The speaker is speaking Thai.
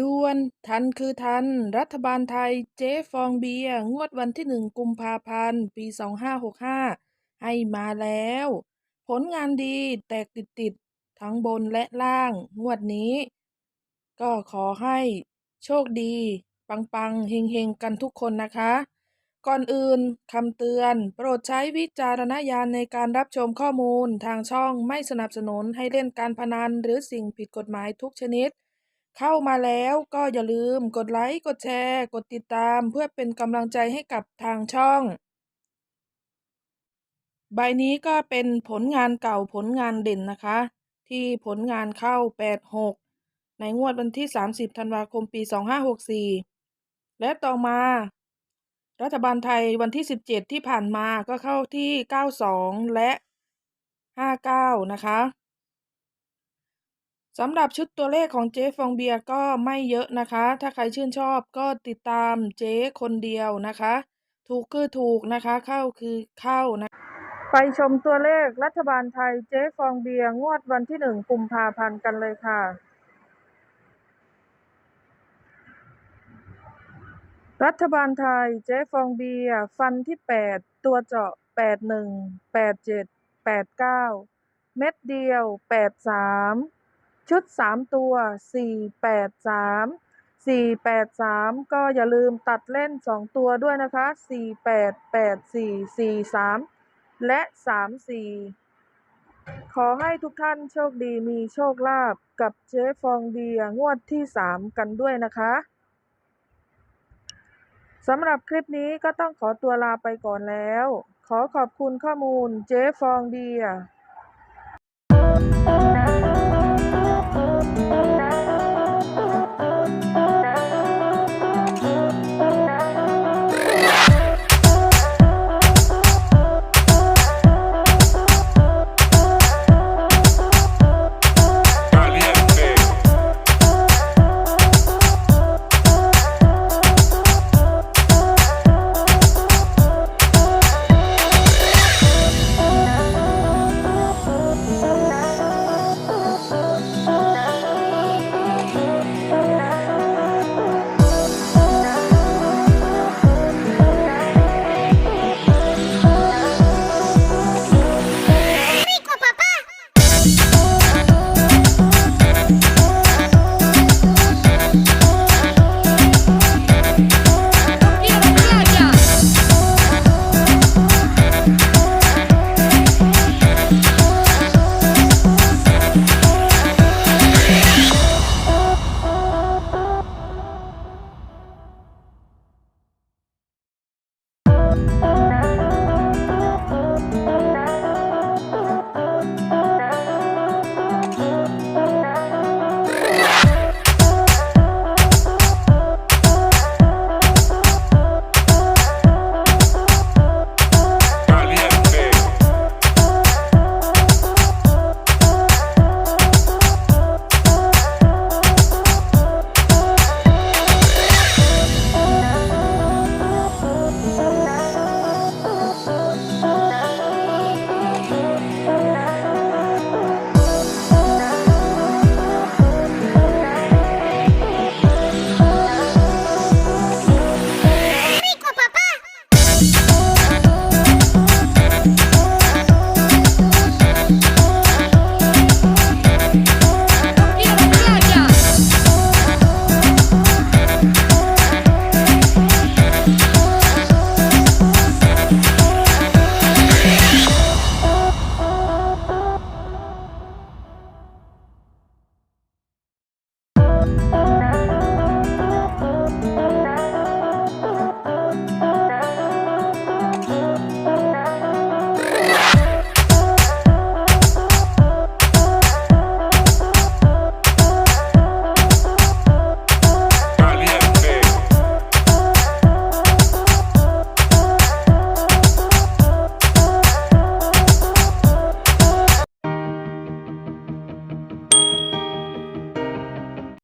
ด่วนทันคือทัน รัฐบาลไทยเจ๊ฟองเบียร์งวดวันที่หนึ่งกุมภาพันธ์ ปี 2565 ให้มาแล้ว ผลงานดีแตกติดติดๆทั้งบนและล่างงวดนี้ ก็ขอให้โชคดี ปัง ๆ เฮง ๆ กันทุกคนนะคะ ก่อนอื่นคำเตือน โปรดใช้วิจารณญาณในการรับชมข้อมูลทางช่องไม่สนับสนุนให้เล่นการพนันหรือสิ่งผิดกฎหมายทุกชนิด เข้ามาแล้วก็อย่าลืมกดไลค์ กดแชร์ กดติดตามเพื่อเป็นกำลังใจให้กับทางช่อง ใบนี้ก็เป็นผลงานเก่าผลงานเด่นนะคะ ที่ผลงานเข้า 86 ในงวดวันที่ 30 ธันวาคม ปี 2564 และต่อมา รัฐบาลไทยวันที่ 17 ที่ผ่านมาก็เข้าที่ 92 และ 59 นะคะ สำหรับชุดตัวเลขของเจ๊ฟองเบียร์ก็ไม่เยอะนะคะ ถ้าใครชื่นชอบก็ติดตามเจ๊คนเดียวนะคะ ถูกคือถูกนะคะ เข้าคือเข้านะ ไปชมตัวเลขรัฐบาลไทยเจ๊ฟองเบียร์งวดวันที่หนึ่งกุมภาพันธ์กันเลยค่ะรัฐบาลไทยเจ๊ฟองเบียฟันที่แปดตัวเจาะแปดหนึ่งแปดเจ็ดแปดเก้าเม็ดเดียวแปดสาม ชุดสามตัวสี่แปดสามสี่แปดสามก็อย่าลืมตัดเล่นสองตัวด้วยนะคะสี่แปดและสามสี่ขอให้ทุกท่านโชคดีมีโชคลาภกับเจ๊ฟองเบียงวดที่สามกันด้วยนะคะสำหรับคลิปนี้ก็ต้องขอตัวลาไปก่อนแล้ว ขอขอบคุณข้อมูลเจ๊ฟองเบียร์ Oh. you